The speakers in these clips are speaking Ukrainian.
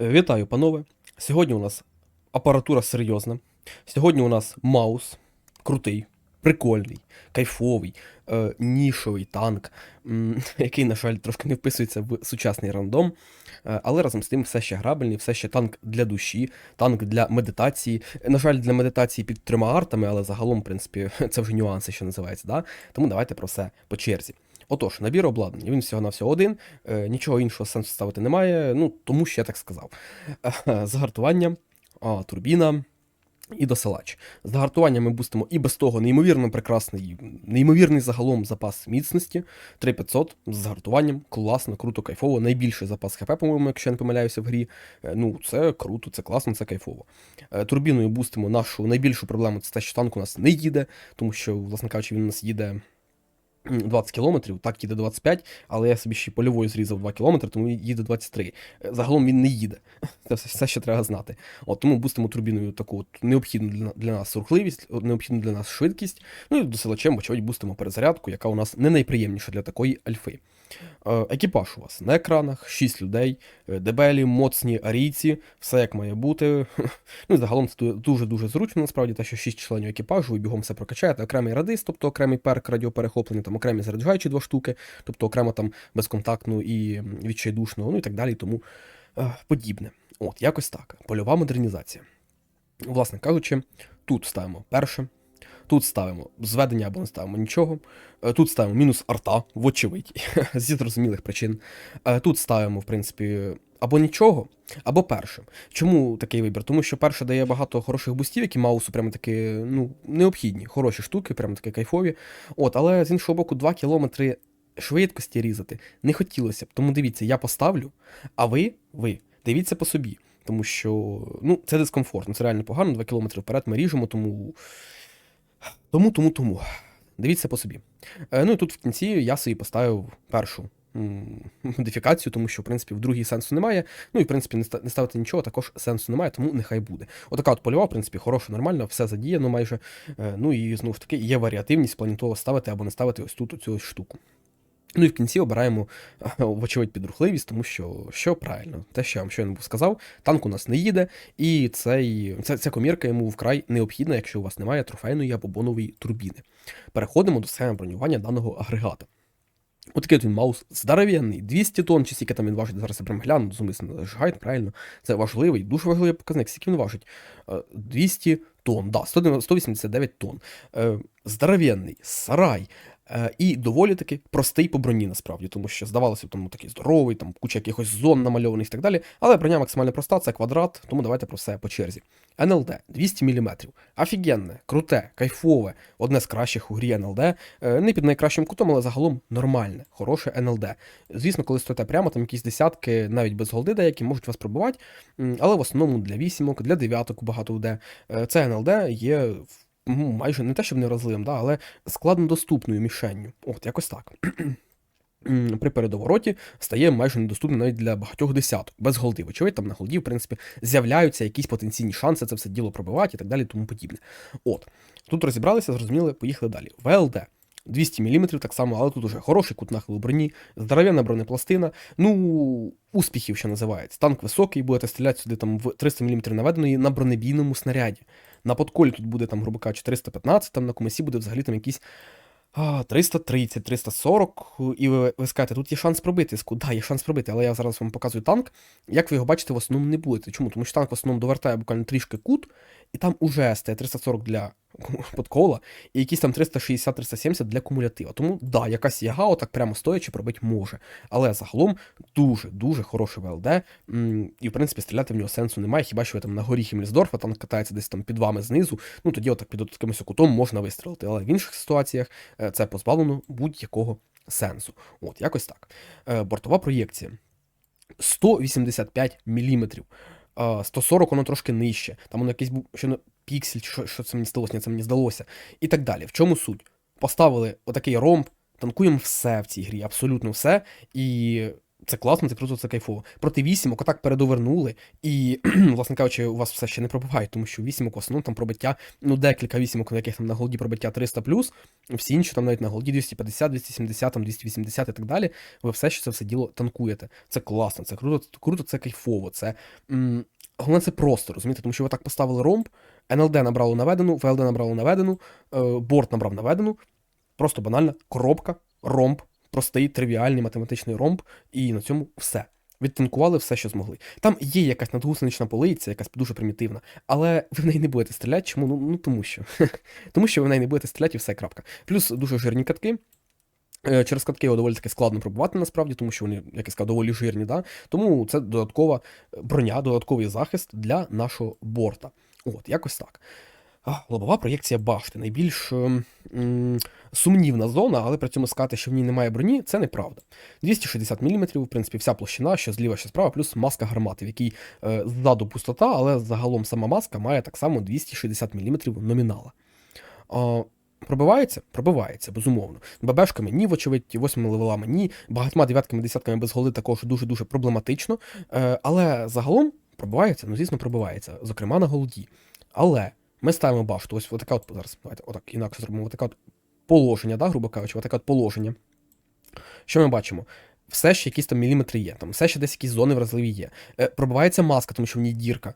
Вітаю, панове. Сьогодні у нас апаратура серйозна. Сьогодні у нас маус крутий, прикольний, кайфовий, е, нішовий танк, м, який, на жаль, трошки не вписується в сучасний рандом. Е, але разом з тим все ще грабельний, все ще танк для душі, танк для медитації. На жаль, для медитації під трьома артами, але загалом, в принципі, це вже нюанси, що називається. Да? Тому давайте про все по черзі. Отож, набір обладнання, він всього на всього один, е, нічого іншого сенсу ставити немає, ну тому що я так сказав. Е, Загартування, турбіна і досилач. З загартуванням ми бустимо і без того неймовірно прекрасний, неймовірний загалом запас міцності 3500 з загартуванням, класно, круто, кайфово. Найбільший запас ХП, по-моєму, якщо я не помиляюся в грі. Е, Ну, це круто, це класно, це кайфово. Турбіною бустимо нашу найбільшу проблему це те, що танк у нас не їде, тому що, власне кажучи, він у нас їде. М, 20 кілометрів, так їде 25, але я собі ще польовою зрізав 2 кілометри, тому їде 23. Е, Загалом він не їде. Це все, все ще треба знати. От тому бустимо турбіною таку от необхідну для, для нас рухливість, необхідну для нас швидкість. Ну і досилачем, очевидь, бустимо перезарядку, яка у нас не найприємніша для такої альфи. Е, Екіпаж у вас на екранах, 6 людей, е, дебелі, моцні арійці, все як має бути. Ну загалом це дуже-дуже зручно, насправді, те, що 6 членів екіпажу і бігом все прокачаєте. Окремий радист, тобто окремий перк радіоперехоплення, там окремі заряджаючі два штуки, тобто окремо там безконтактну і відчайдушну, ну і так далі, тому е, подібне. От, якось так. Польова модернізація. Власне кажучи, тут ставимо перше, тут ставимо зведення або не ставимо нічого. Е, Тут ставимо мінус арта, вочевидь, зі зрозумілих причин. Е, Тут ставимо, в принципі, або нічого, або перше. Чому такий вибір? Тому що перше дає багато хороших бустів, які маусу прямо таки ну, необхідні, хороші штуки, прямо таки кайфові. От, але з іншого боку, 2 кілометри швидкості різати не хотілося б. Тому дивіться, я поставлю, а ви, ви, дивіться по собі. Тому що ну, це дискомфортно, це реально погано. 2 кілометри вперед ми ріжемо, тому. Тому, тому, тому. Дивіться по собі. Е, ну і тут в кінці я собі поставив першу модифікацію, тому що, в принципі, в другій сенсу немає. Ну і в принципі не ставити нічого, також сенсу немає, тому нехай буде. Отака от польова, в принципі, хороша, нормальна, все задіяно майже. Е, ну і знову ж таки є варіативність плані того, ставити або не ставити ось тут ось штуку. Ну і в кінці обираємо, вочевидь, підрухливість, тому що що правильно, те, що я вам щойно був сказав, танк у нас не їде, і цей, ця, ця комірка йому вкрай необхідна, якщо у вас немає трофейної або бонової турбіни. Переходимо до схеми бронювання даного агрегата. Отакий от він маус здоровенний, 200 тонн, чи скільки там він важить, зараз я прям гляну, зумисно жгайт, правильно. Це важливий, дуже важливий показник, скільки він важить. Е, 200 тонн, да, 189 тонн. Е, Здоровенний, сарай. Е, І доволі таки простий по броні, насправді, тому що здавалося, б, тому такий здоровий, там куча якихось зон намальованих і так далі. Але броня максимально проста, це квадрат, тому давайте про все по черзі. НЛД 200 мм. Офігенне, круте, кайфове, одне з кращих у грі НЛД. Е, Не під найкращим кутом, але загалом нормальне, хороше НЛД. Звісно, коли стоїте прямо, там якісь десятки, навіть без голди деякі можуть вас пробивати, м, але в основному для вісімок, для дев'яток багато йде. Е, Це НЛД є ну, майже не те, щоб невразливим, да, але складнодоступною мішенню. От, якось так. При передовороті стає майже недоступним навіть для багатьох десяток, без голди. Вочевидь, там на голді, в принципі, з'являються якісь потенційні шанси це все діло пробивати і так далі, тому подібне. От. Тут розібралися, зрозуміли, поїхали далі. ВЛД. 200 мм так само, але тут уже хороший кут нахилу броні, здоровенна бронепластина. Ну, успіхів, що називається. Танк високий, будете стріляти сюди там в 300 мм наведеної на бронебійному снаряді. На подколі тут буде там, грубо кажучи, 415, там на комесі буде взагалі там якісь а, 330, 340, і ви, ви скажете, тут є шанс пробити. Так, да, є шанс пробити, але я зараз вам показую танк. Як ви його бачите, в основному не будете. Чому? Тому що танк в основному довертає буквально трішки кут, і там уже стає 340 для подкола, і якісь там 360-370 для кумулятива. Тому да, якась яга, отак прямо стоячи, пробити може. Але загалом дуже-дуже хороший ВЛД. І в принципі стріляти в нього сенсу немає. Хіба що ви там на горі Хімльсдорфа, танк катається десь там під вами знизу. Ну тоді отак під якимось кутом можна вистрілити. Але в інших ситуаціях е, це позбавлено будь-якого сенсу. От, якось так. Е, Бортова проєкція 185 мм. 140 воно трошки нижче. Там воно якийсь був що не- піксель, що, що це мені здалося, це мені здалося. І так далі. В чому суть? Поставили отакий ромб, танкуємо все в цій грі, абсолютно все. І Це класно, це круто, це кайфово. Проти вісімок отак передовернули, і, власне кажучи, у вас все ще не пробиває, тому що вісімок в основному там пробиття, ну декілька вісімок, на яких там на голді пробиття 300 всі інші там навіть на голді 250, 270, там 280 і так далі. Ви все ще це все діло танкуєте. Це класно, це круто, круто, це кайфово. Це головне, це просто розумієте, тому що ви так поставили ромб, НЛД набрало наведену, ВЛД набрало наведену, е, борт набрав наведену. Просто банальна коробка, ромб, простий, тривіальний математичний ромб, і на цьому все. Відтанкували все, що змогли. Там є якась надгусенична полиця, якась дуже примітивна, але ви в неї не будете стріляти. Чому? Ну, ну тому що. тому що ви в неї не будете стріляти і все крапка. Плюс дуже жирні катки. Е, Через катки його доволі таки складно пробувати насправді, тому що вони, як я сказав, доволі жирні. Да? Тому це додаткова броня, додатковий захист для нашого борта. От, якось так. Лобова проєкція башти. Найбільш ем, м, сумнівна зона, але при цьому сказати, що в ній немає броні, це неправда. 260 мм, в принципі, вся площина, що зліва, що справа, плюс маска гармати, в якій е, ззаду пустота, але загалом сама маска має так само 260 мм номінала. А, Пробивається? Пробивається, безумовно. ББшками ні, вочевидь, восьмими левелами ні, багатьма дев'ятками, десятками без голи також дуже-дуже проблематично. Е, але загалом пробивається, ну звісно, пробивається, зокрема на голді. Але ми ставимо башту, ось отака от зараз, давайте отак інакше зробимо, отаке от положення, да, грубо кажучи, отаке от положення. Що ми бачимо? Все ще якісь там міліметри є, там все ще десь якісь зони вразливі є. Е, пробивається маска, тому що в ній дірка.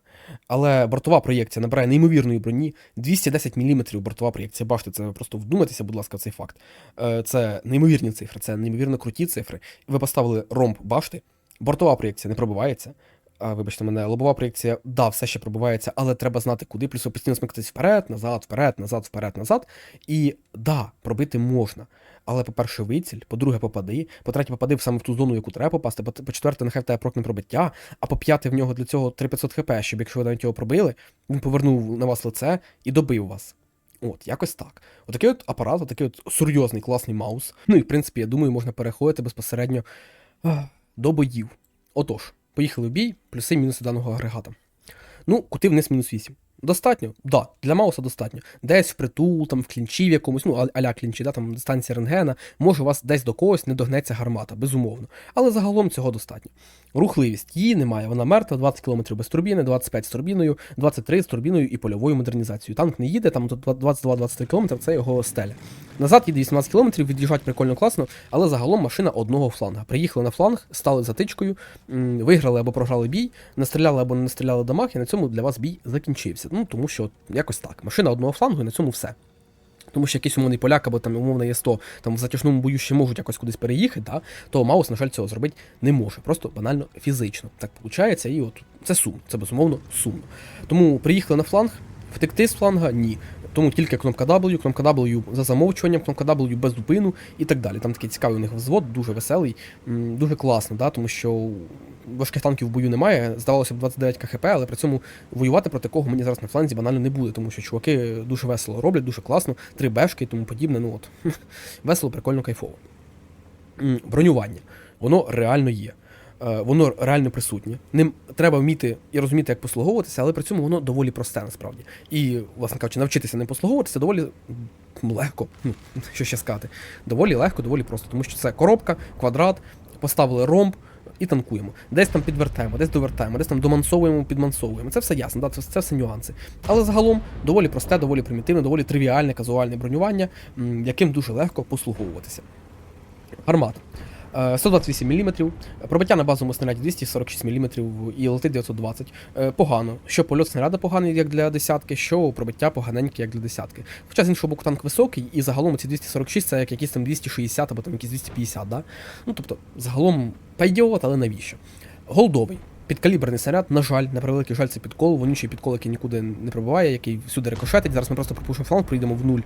Але бортова проєкція набирає неймовірної броні. 210 мм бортова проєкція. Бачите, це просто вдумайтеся, будь ласка, цей факт. Е, це неймовірні цифри, це неймовірно круті цифри. Ви поставили ромб башти, бортова проєкція не пробивається. А, вибачте мене, лобова проєкція, да, все ще пробивається, але треба знати, куди. Плюс постійно смикатись вперед, назад, вперед, назад, вперед, назад. І да, пробити можна. Але, по-перше, виціль, по-друге, попади, по-третє, попади саме в ту зону, яку треба попасти, по-четверте, нехай в тебе прокне пробиття, а по-п'яте, в нього для цього 3500 хп, щоб якщо ви навіть його пробили, він повернув на вас лице і добив вас. От, якось так. Отакий от апарат, отакий от серйозний, класний маус. Ну і в принципі, я думаю, можна переходити безпосередньо до боїв. Отож, поїхали в бій, плюси мінуси даного агрегата. Ну, кути вниз мінус 8. Достатньо? Да, для Мауса достатньо. Десь в притул, там в клінчі в якомусь, ну, аля клінчі, да, там дистанція рентгена, може у вас десь до когось не догнеться гармата, безумовно. Але загалом цього достатньо. Рухливість її немає, вона мертва, 20 км без турбіни, 25 з турбіною, 23 з турбіною і польовою модернізацією. Танк не їде, там 22-23 км це його стеля. Назад їде 18 км, від'їжджать прикольно класно, але загалом машина одного фланга. Приїхали на фланг, стали затичкою, виграли або програли бій, настріляли або не настріляли дамаг, і на цьому для вас бій закінчився. Ну тому що якось так. Машина одного флангу і на цьому все. Тому що якийсь умовний поляк або там умовна є 100 там в затяжному бою ще можуть якось кудись переїхати, да, то Маус, на жаль, цього зробити не може. Просто банально фізично. Так виходить, і от це сум, це безумовно сумно. Тому приїхали на фланг, втекти з фланга ні. Тому тільки кнопка W, кнопка W за замовчуванням, кнопка W без зупину і так далі. Там такий цікавий у них взвод, дуже веселий, дуже класно, да, тому що важких танків в бою немає. Здавалося б 29 КХП, але при цьому воювати проти кого мені зараз на фланзі банально не буде, тому що чуваки дуже весело роблять, дуже класно, три бешки і тому подібне. Ну от весело, прикольно, кайфово. Бронювання. Воно реально є. Е, воно реально присутнє. Ним треба вміти і розуміти, як послуговуватися, але при цьому воно доволі просте насправді. І, власне кажучи, навчитися ним послуговуватися доволі легко. Ну, що ще сказати, доволі легко, доволі просто, тому що це коробка, квадрат, поставили ромб. І танкуємо. Десь там підвертаємо, десь довертаємо, десь там домансовуємо, підмансовуємо. Це все ясно, да? це, це все нюанси. Але загалом доволі просте, доволі примітивне, доволі тривіальне, казуальне бронювання, яким дуже легко послуговуватися. Гармата. 128 мм, пробиття на базовому снаряді 246 мм і летить 920 Погано. Що польот снаряда поганий, як для десятки, що пробиття поганеньке, як для десятки. Хоча з іншого боку танк високий, і загалом ці 246 це як якісь там 260 або там якісь 250, да? Ну тобто, загалом пайдіот, але навіщо? Голдовий. Підкаліберний снаряд, на жаль, на превеликий жаль, це підкол, вонючий підкол, який нікуди не пробиває, який всюди рикошетить. Зараз ми просто пропушимо фланг, прийдемо в нуль,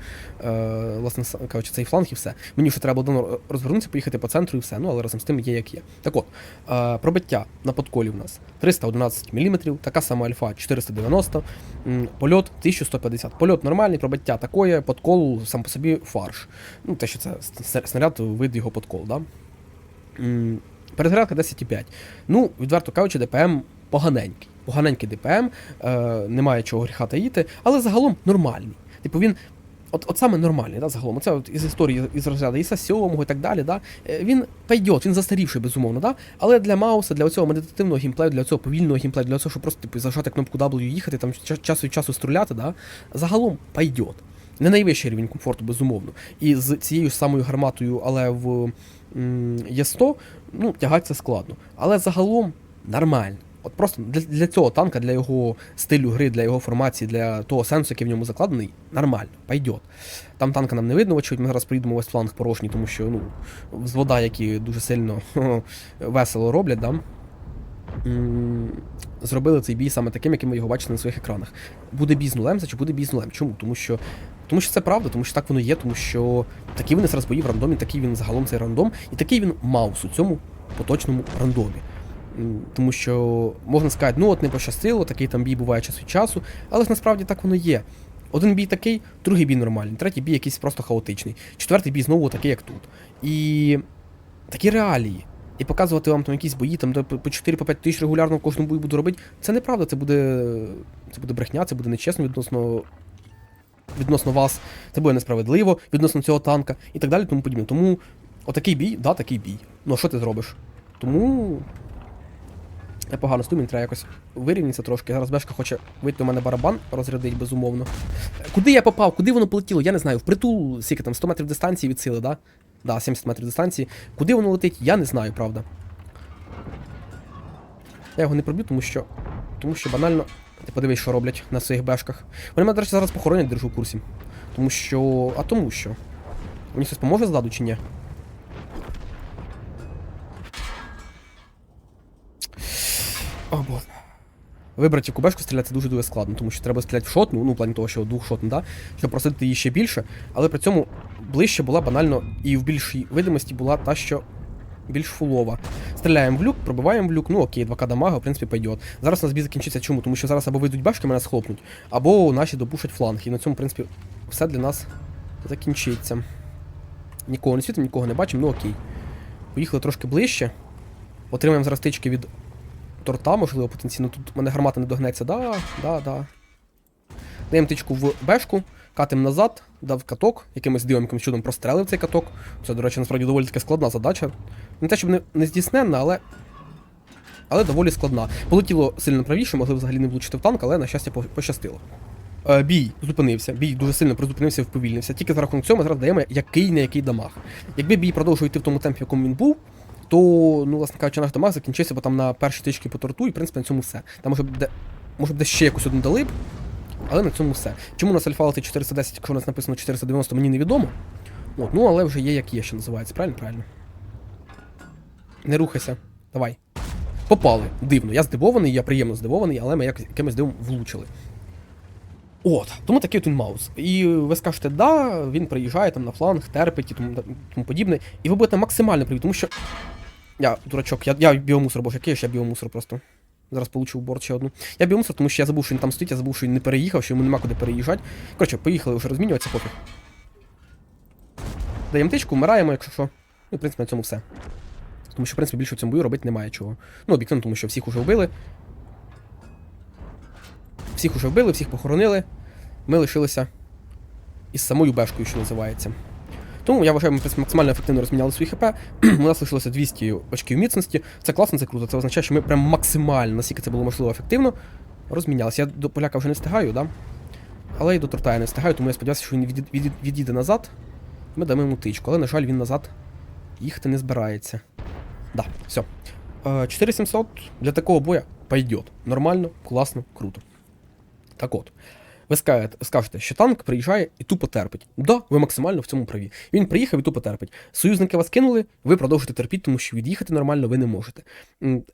е, власне, кажучи, цей фланг і все. Мені ще треба було розвернутися, поїхати по центру і все. Ну, але разом з тим є як є. Так от, е, пробиття на подколі в нас 311 мм, така сама альфа 490, польот 1150. Польот нормальний, пробиття такое, подкол сам по собі фарш. Ну, те, що це снаряд, вид його подкол, да? Перезарядка 10,5. Ну, відверто кажучи, ДПМ поганенький. Поганенький ДПМ, е, немає чого гріха таїти, але загалом нормальний. Типу він От, от саме нормальний, да, загалом. Це от із історії із розряду Іса 7 і так далі, да, е, він пойдет, він застарівший, безумовно, да, але для Мауса, для цього медитативного геймплею, для цього повільного геймплею, для цього, щоб просто типу, зажати кнопку W їхати, там час від часу стріляти, да, загалом пойдет. Не найвищий рівень комфорту, безумовно. І з цією самою гарматою, але в м, Є100, ну, тягатися складно. Але загалом нормально. От просто для, для цього танка, для його стилю гри, для його формації, для того сенсу, який в ньому закладений, нормально, пойдет. Там танка нам не видно, очевидь, ми зараз приїдемо весь фланг порожній, тому що ну, взвода, які дуже сильно весело роблять, да? Зробили цей бій саме таким, яким ми його бачили на своїх екранах. Буде бій з нулем, значить буде бій з нулем. Чому? Тому що, тому що це правда, тому що так воно є, тому що такий він зараз бої в рандомі, такий він загалом цей рандом, і такий він маус у цьому поточному рандомі. Тому що можна сказати, ну от не пощастило, такий там бій буває час від часу, але ж насправді так воно є. Один бій такий, другий бій нормальний, третій бій якийсь просто хаотичний, четвертий бій знову такий, як тут. І такі реалії. І показувати вам там якісь бої, там по 4-5 тисяч регулярно в кожному бою буду робити. Це неправда, це буде. Це буде брехня, це буде нечесно відносно. Відносно вас, це буде несправедливо відносно цього танка і так далі, тому подібне. Тому отакий бій, да, такий бій. Ну а що ти зробиш? Тому. Я погано стою, мені треба якось вирівнятися трошки. Зараз Бешка хоче вийти у мене барабан, розрядить, безумовно. Куди я попав? Куди воно полетіло? Я не знаю. Впритул, скільки там 100 метрів дистанції від сили, да? Да, 70 метрів дистанції. Куди воно летить, я не знаю, правда. Я його не проб'ю, тому що. Тому що банально. Ти подивись, що роблять на своїх бешках. Вони мене, до речі, зараз похоронять, держу в курсі. Тому що. А тому що. Мені щось поможе ззаду чи ні? О, боже. Вибрати кубешку стріляти дуже дуже складно, тому що треба стріляти в шотну, ну, в плані того, що двохшотну, да? щоб просити її ще більше, але при цьому ближче була банально і в більшій видимості була та, що більш фулова. Стріляємо в люк, пробиваємо в люк, ну окей, 2К дамага, в принципі, пойдет. Зараз у нас бій закінчиться чому? Тому що зараз або вийдуть башки, мене схлопнуть, або наші допушать фланг. І на цьому, в принципі, все для нас закінчиться. Нікого не світимо, нікого не бачимо, ну окей. Поїхали трошки ближче. Отримаємо зараз тички від торта, можливо, потенційно. Тут у мене гармата не догнеться. Да, да, да. Даємо тичку в бешку, катим назад, дав каток, якимось якимось чудом прострелив цей каток. Це, до речі, насправді доволі таки складна задача. Не те, щоб не, не здійсненна, але. Але доволі складна. Полетіло сильно правіше, могли взагалі не влучити в танк, але, на щастя, пощастило. Е, бій зупинився, бій дуже сильно призупинився вповільнився. Тільки за рахунок цього ми зараз даємо який не який дамаг. Якби бій продовжував йти в тому темпі, якому він був, то, ну, власне кажучи, наш дамаг закінчився бо там на першій тичці по торту, і в принципі на цьому все. Там може б де, може б десь ще якусь одну дали б, але на цьому все. Чому у нас альфа летить 410, якщо у нас написано 490, мені невідомо. От, ну але вже є як є, що називається, правильно? Правильно. Не рухайся. Давай. Попали. Дивно. Я здивований, я приємно здивований, але ми як, якимось дивом влучили. От, тому такий він маус. І ви скажете, да, він приїжджає там на фланг, терпить і тому, тому подібне. І ви будете максимально праві, тому що. Я, дурачок, я, я біомусор, боже, який ж я біомусор просто. Зараз получу борт ще одну. Я біомусор, тому що я забув, що він там стоїть, я забув, що він не переїхав, що йому нема куди переїжджати. Коротше, поїхали вже розмінюватися, пофіг. Даємо тичку, вмираємо, якщо що. Ну, в принципі, на цьому все. Тому що, в принципі, більше в цьому бою робити немає чого. Ну, об'єктивно, тому що всіх уже вбили. Всіх уже вбили, всіх похоронили. Ми лишилися із самою бешкою, що називається. Тому я вважаю, ми максимально ефективно розміняли свої хп. У нас лишилося 200 очків міцності. Це класно, це круто. Це означає, що ми прям максимально, наскільки це було можливо ефективно, розмінялися. Я до поляка вже не встигаю, да? але і до торта я не встигаю, тому я сподіваюся, що він від'їде, від'їде, від'їде назад. Ми дамо йому тичку. Але, на жаль, він назад їхати не збирається. Да, все. 4700 для такого боя пойдет. Нормально, класно, круто. Так от. Ви скажете, що танк приїжджає і тупо терпить. Да, ви максимально в цьому праві. Він приїхав і тупо терпить. Союзники вас кинули, ви продовжуєте терпіти, тому що від'їхати нормально ви не можете.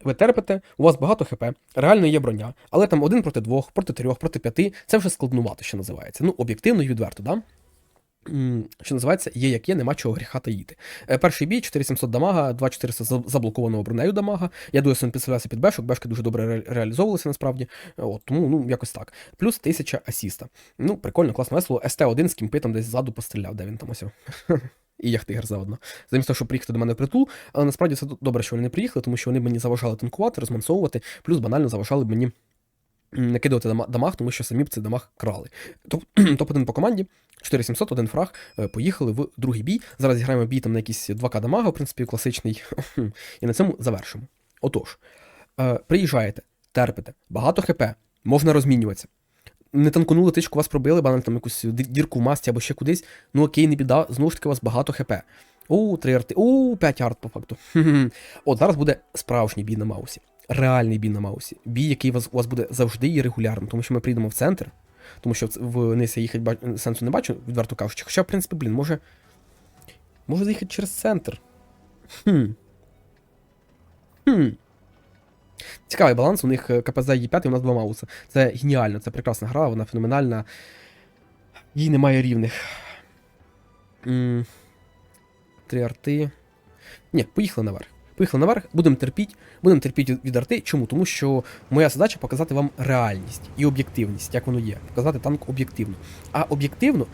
Ви терпите, у вас багато хп, реально є броня, але там один проти двох, проти трьох, проти п'яти це вже складнувато, що називається. Ну, об'єктивно і відверто, да? Що називається, є як є, нема чого гріха таїти. Е, Перший бій 4700 дамага, 2400 заблокованого бронею дамага. Я думаю, що підставлявся під бешок, бешки дуже добре реалізовувалися насправді. Е, От, тому ну, якось так. Плюс 1000 асіста. Ну, прикольно, класно весело. СТ-1 з кімпи там десь ззаду постріляв, де він там ось. І яхтигер заодно. Замість того, щоб приїхати до мене в притул, але насправді це добре, що вони не приїхали, тому що вони мені заважали танкувати, розмансовувати, плюс банально заважали мені накидувати дамаг, тому що самі б цей дамаг крали. Топ- Топ-1 по команді, 4700, один фраг, е, поїхали в другий бій. Зараз зіграємо бій там на якісь 2К дамага, в принципі, класичний, і на цьому завершимо. Отож, е, приїжджаєте, терпите, багато хп, можна розмінюватися. Не танконули тичку, вас пробили, банально там якусь дірку в масті або ще кудись. Ну окей, не біда, знову ж таки, у вас багато хп. У, 3 арти. У, 5 арт по факту. От зараз буде справжній бій на Маусі. Реальний бій на Маусі. Бій, який у вас, у вас буде завжди і регулярно, тому що ми прийдемо в центр, тому що вниз я їхати сенсу не бачу, відверто кажучи. Хоча, в принципі, блін, може. Може заїхати через центр. Хм. Хм. Цікавий баланс, у них е, КПЗ є 5 і у нас два Мауса. Це геніально, це прекрасна гра, вона феноменальна. Їй немає рівних. Три арти. Ні, поїхали наверх. Поїхали наверх, будемо терпіти, будемо терпіти від- арти. Чому? Тому що моя задача показати вам реальність і об'єктивність, як воно є. Показати танк об'єктивно. А об'єктивно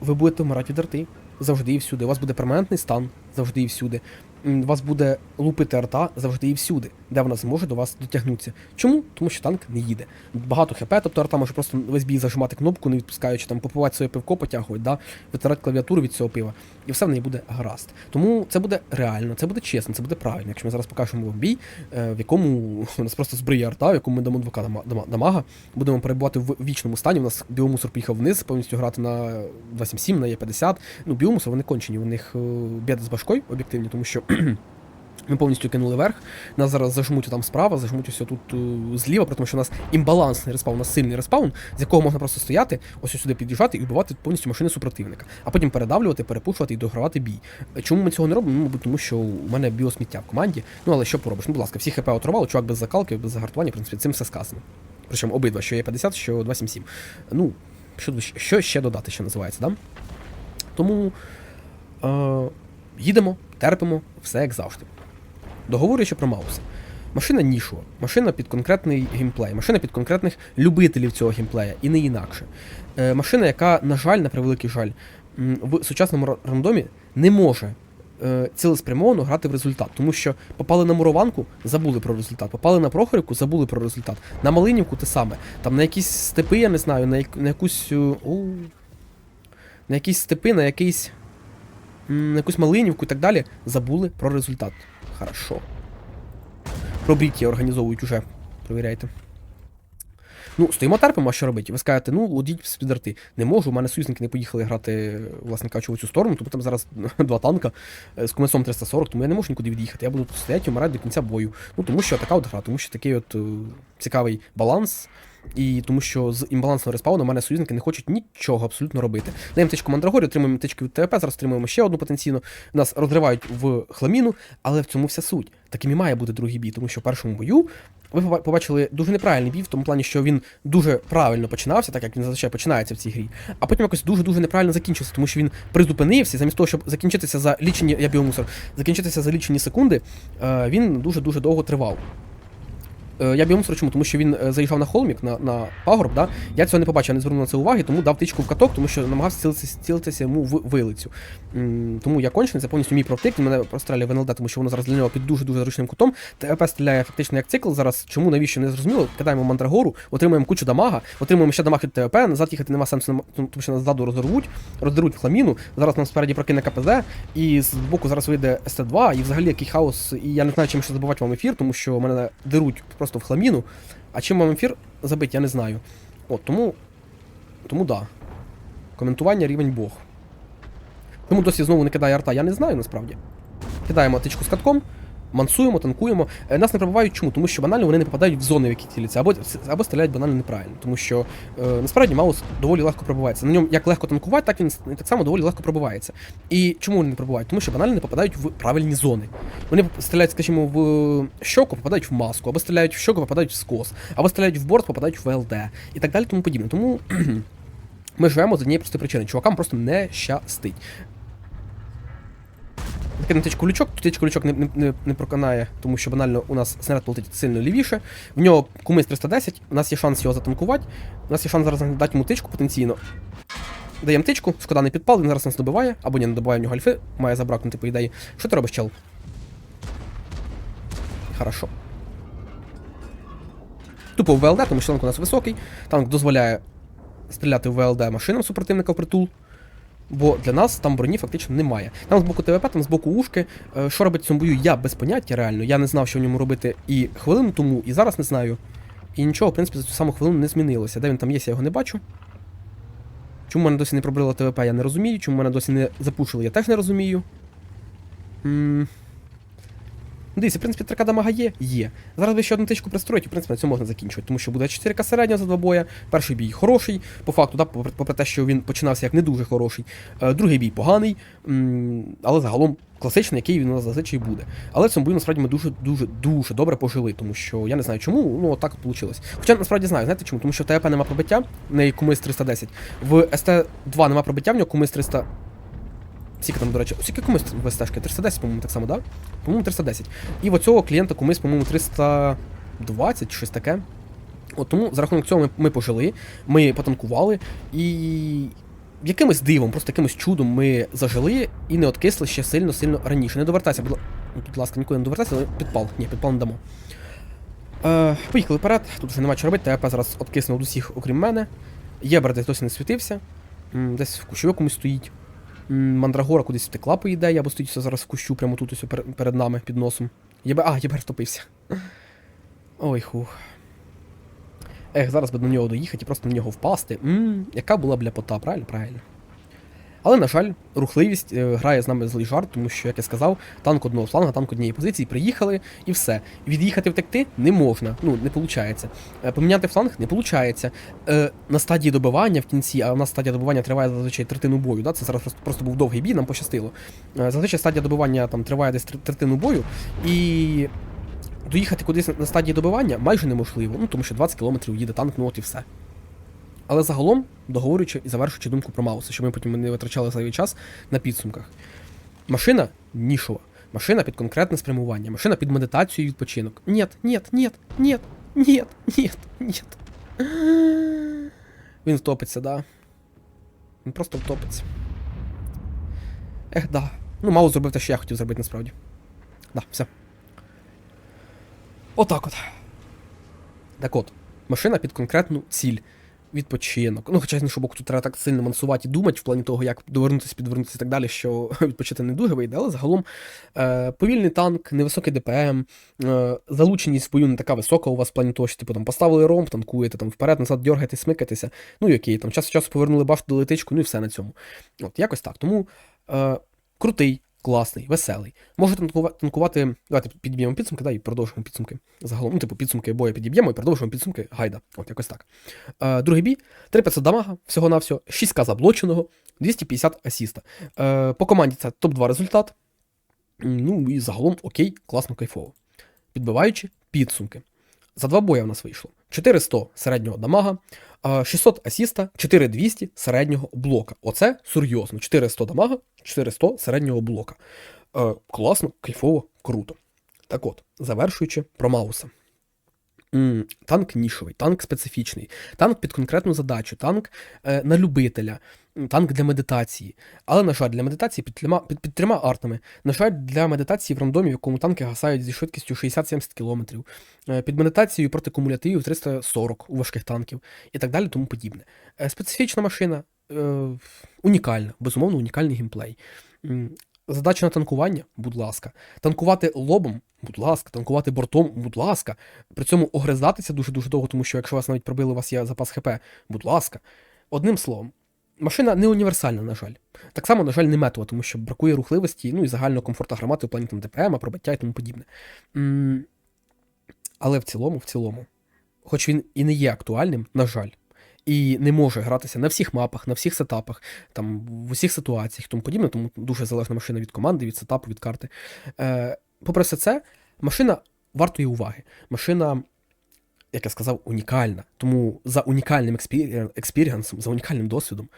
ви будете вмирати від арти завжди і всюди. У вас буде перманентний стан завжди і всюди. Вас буде лупити арта завжди і всюди, де вона зможе до вас дотягнутися. Чому? Тому що танк не їде. Багато хп, тобто арта може просто весь бій зажимати кнопку, не відпускаючи там, попивати своє пивко, потягувати, да? витирати клавіатуру від цього пива, і все в неї буде гаразд. Тому це буде реально, це буде чесно, це буде правильно. Якщо ми зараз покажемо вам бій, е, в якому у нас просто збриє арта, в якому ми дамо 2К дама- дама- дамага, будемо перебувати в вічному стані. У нас біомусор поїхав вниз, повністю грати на 277, на Е50. Ну, біомусор вони кончені, у них е, біди з башкою об'єктивні, тому що. Ми повністю кинули верх. Нас зараз зажмуть там справа, зажмуть ось тут е, зліва, тому що у нас імбалансний респаун, у нас сильний респаун, з якого можна просто стояти, ось сюди під'їжджати і вбивати повністю машини супротивника, а потім передавлювати, перепушувати і догравати бій. Чому ми цього не робимо? Ну, мабуть, тому що у мене біосміття в команді. Ну але що поробиш? Ну, будь ласка, всі хп отрували, чувак без закалки, без загартування, в принципі, цим все сказано. Причому обидва, що є 50, що 277. Ну, що, що ще додати, що називається, да? Тому е, їдемо, терпимо, все як завжди. Договорюючи про Мауса. Машина нішова, машина під конкретний геймплей, машина під конкретних любителів цього геймплея і не інакше. Е, машина, яка, на жаль, на превеликий жаль, в сучасному рандомі не може е, цілеспрямовано грати в результат, тому що попали на мурованку, забули про результат, попали на Прохорівку, забули про результат. На Малинівку те саме. Там на якісь степи, я не знаю, на, як, на якусь. е, о, на якісь степи, на якийсь. Якусь Малинівку і так далі, забули про результат. Хорошо. Пробіття організовують уже. Провіряйте. Ну, стоїмо терпимо, а що робити? Ви скажете, ну, одіть з-під. Не можу, у мене союзники не поїхали грати, власне кажучи, в цю сторону, тому там зараз два танка е, з комесом 340, тому я не можу нікуди від'їхати. Я буду тут стояти і вмирати до кінця бою. Ну, тому що така от гра, тому що такий от е, цікавий баланс. І тому що з імбалансного респауну у мене союзники не хочуть нічого абсолютно робити. Даємо тичку Мандрагорі, отримуємо тичку від ТП, зараз отримуємо ще одну потенційно. Нас розривають в хламіну, але в цьому вся суть. Таким і має бути другий бій, тому що в першому бою ви побачили дуже неправильний бій, в тому плані, що він дуже правильно починався, так як він зазвичай починається в цій грі, а потім якось дуже-дуже неправильно закінчився, тому що він призупинився, і замість того, щоб закінчитися за лічені, я біомусор, закінчитися за лічені секунди, е, він дуже-дуже довго тривав. Е, Я біомусор чому? Тому що він е, заїжджав на холмік, на, на пагорб, да? я цього не побачив, я не звернув на це уваги, тому дав тичку в каток, тому що намагався цілитися йому в вилицю. Тому я кончений, це повністю мій провтик, він мене простріляє в НЛД, тому що воно зараз для нього під дуже-дуже зручним кутом. ТП стріляє фактично як цикл зараз. Чому, навіщо не зрозуміло? Кидаємо мандрагору, отримуємо кучу дамага, отримуємо ще дамаг від ТП, назад їхати нема сенсу, тому що нас ззаду розорвуть, роздеруть хламіну. Зараз нам спереді прокине КПЗ, і з боку зараз вийде СТ2, і взагалі який хаос. І я не знаю, чим ще забувати вам ефір, тому що мене деруть просто в хламіну. А чим вам ефір забить, я не знаю. От, тому. Тому да. Коментування рівень Бог. Тому досі знову не кидає арта, я не знаю насправді. Кидаємо тичку з катком, мансуємо, танкуємо. Е, Нас не пробивають чому? Тому що банально вони не попадають в зони, в які ціляться, або, або стріляють банально неправильно. Тому що е, насправді Маус доволі легко пробивається. На ньому як легко танкувати, так він так само доволі легко пробивається. І чому вони не пробивають? Тому що банально не попадають в правильні зони. Вони стріляють, скажімо, в щоку, попадають в маску, або стріляють в щоку, попадають в скос, або стріляють в борт, попадають в ВЛД і так далі, тому подібне. Тому ми живемо з однієї простої причини. Чувакам просто не щастить. Такий тичку лючок, тут тичку лючок не, не, не, проканає, тому що банально у нас снаряд полетить сильно лівіше. В нього кумис 310, у нас є шанс його затанкувати. У нас є шанс зараз дати йому тичку потенційно. Даємо тичку, шкода не підпал, він зараз нас добиває, або ні, не добиває в нього альфи, має забракнути, по ідеї. Що ти робиш, чел? Хорошо. Тупо в ВЛД, тому що танк у нас високий. Танк дозволяє стріляти в ВЛД машинам супротивника в притул. Бо для нас там броні фактично немає. Там з боку ТВП, там з боку ушки. Е, Що робить в цьому бою, я без поняття реально. Я не знав, що в ньому робити і хвилину тому, і зараз не знаю. І нічого, в принципі, за цю саму хвилину не змінилося. Де він там є, я його не бачу. Чому мене досі не пробрило ТВП, я не розумію. Чому мене досі не запушили, я теж не розумію. М Ну, Дивіться, в принципі, трика дамага є? Є. Зараз би ще одну тичку пристроїть, і в принципі на цьому можна закінчувати, тому що буде 4К середнього за два боя. Перший бій хороший, по факту, да, попри, попри те, що він починався як не дуже хороший. Е, другий бій поганий, але загалом класичний, який він у нас зазвичай буде. Але в цьому бою насправді ми дуже дуже добре пожили, тому що я не знаю чому, ну отак от вийшло. Хоча насправді знаю, знаєте чому? Тому що в ТП нема пробиття, в неї кумис 310. В СТ2 нема пробиття, в нього кумис 300. Скільки там, до речі, скільки комусь в СТшки? 310, по-моєму, так само, да? По-моєму, 310. І в оцього клієнта комусь, по-моєму, 320, щось таке. От тому за рахунок цього ми, ми пожили, ми потанкували, і якимось дивом, просто якимось чудом ми зажили і не откисли ще сильно-сильно раніше. Не довертайся, будь, будь ласка, нікуди не довертайся, але підпал. Ні, підпал не дамо. Е, поїхали вперед, тут вже нема що робити, ТП зараз откиснув до всіх, окрім мене. Єбер десь досі не світився. Десь в кущові комусь стоїть. М, Мандрагора кудись втекла, по ідеї, або стоїть зараз в кущу, прямо тут ось перед нами, під носом. Єбе... А, Єбер втопився. Ой, хух. Ех, зараз би до нього доїхати і просто на нього впасти. Ммм, яка була б ляпота, правильно? Правильно. Але, на жаль, рухливість е, грає з нами злий жарт, тому що, як я сказав, танк одного фланга, танк однієї позиції, приїхали і все. Від'їхати втекти не можна, ну, не виходить. Поміняти фланг не виходить. Е, на стадії добивання в кінці, а у нас стадія добивання триває зазвичай третину бою. Да? Це зараз просто, просто був довгий бій, нам пощастило. Е, зазвичай стадія добивання там триває десь третину бою, і доїхати кудись на стадії добивання майже неможливо, ну тому що 20 км їде танк, ну от і все. Але загалом, договорюючи і завершуючи думку про Мауса, щоб ми потім не витрачали зайвий час на підсумках. Машина нішова, машина під конкретне спрямування, машина під медитацію і відпочинок. Ні, ні, ні, ні, ні, ні, ні. Він втопиться, да. Він просто втопиться. Ех, да. Ну, Маус зробив те, що я хотів зробити насправді. Да, все. Отак от. Так от, машина під конкретну ціль. Відпочинок. Ну, хоча з іншого боку, тут треба так сильно мансувати і думати в плані того, як довернутися, підвернутися і так далі, що відпочити не дуже вийде, але загалом е, повільний танк, невисокий ДПМ, е, залученість в бою не така висока у вас в плані того, що типу там поставили ромб, танкуєте, там вперед, назад дергаєте, смикаєтеся. Ну і окей, там час часу повернули башту до летичку, ну і все на цьому. От, якось так. Тому е, крутий, класний, веселий. Може танкувати. Давайте підіб'ємо підсумки, да, і продовжимо підсумки. Загалом, ну, типу, підсумки бою підіб'ємо і продовжуємо підсумки гайда. От якось так. Е, другий бій, 3500 дамага, всього-навсього, 6к заблоченого, 250 асіста. Е, по команді це топ-2 результат. Ну і загалом окей, класно, кайфово. Підбиваючи підсумки. За два бої в нас вийшло 400 середнього дамага, 600 асіста, 4200 середнього блока. Оце серйозно. 400 дамага, 400 середнього блока. Е, класно, кайфово, круто. Так от, завершуючи про Мауса. Танк нішовий, танк специфічний, танк під конкретну задачу, танк е, на любителя, танк для медитації. Але, на жаль, для медитації під трьома, під, під трьома артами. На жаль, для медитації в рандомі, в якому танки гасають зі швидкістю 60-70 км, е, під медитацією проти кумулятивів 340 у важких танків і так далі, тому подібне. Е, Специфічна машина, е, унікальна, безумовно, унікальний геймплей. Задача на танкування, будь ласка. Танкувати лобом, будь ласка, танкувати бортом, будь ласка. При цьому огризатися дуже-дуже довго, тому що якщо вас навіть пробили, у вас є запас ХП, будь ласка. Одним словом, машина не універсальна, на жаль. Так само, на жаль, не метова, тому що бракує рухливості, ну і загального комфорту гармати у плані там ДПМ, пробиття і тому подібне. Але в цілому, в цілому, хоч він і не є актуальним, на жаль, і не може гратися на всіх мапах, на всіх сетапах, там в усіх ситуаціях тому подібне, тому дуже залежна машина від команди, від сетапу, від карти. Е, попри все це, машина вартої уваги. Машина, як я сказав, унікальна. Тому за унікальним експір експіріансом, за унікальним досвідом,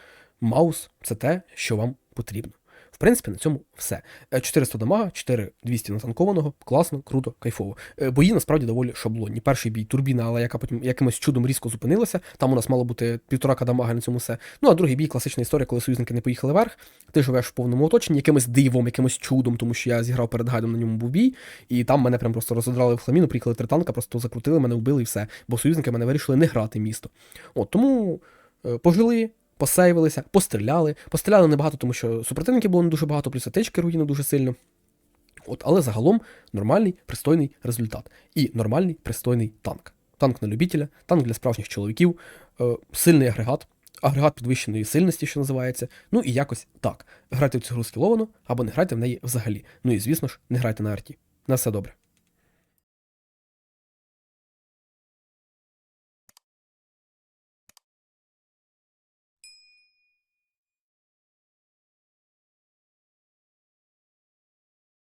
маус це те, що вам потрібно. В принципі, на цьому все. Е, 400 дамага, 4200 натанкованого, класно, круто, кайфово. Е, Бої насправді доволі шаблонні. Перший бій турбіна, але яка потім якимось чудом різко зупинилася. Там у нас мало бути півтора дамага на цьому все. Ну а другий бій класична історія, коли союзники не поїхали вверх. Ти живеш в повному оточенні, якимось дивом, якимось чудом, тому що я зіграв перед гайдом, на ньому був бій, і там мене прям просто розодрали в хламіну, приїхали три танка, просто закрутили, мене вбили і все. Бо союзники мене вирішили не грати місто. От тому е, пожили, посейвилися, постріляли. Постріляли небагато, тому що супротивників було не дуже багато, плюс атечки руїни дуже сильно. От, але загалом нормальний, пристойний результат. І нормальний, пристойний танк. Танк на любителя, танк для справжніх чоловіків, е, сильний агрегат, агрегат підвищеної сильності, що називається. Ну і якось так. Грайте в цю гру скіловано, або не грайте в неї взагалі. Ну і звісно ж, не грайте на арті. На все добре.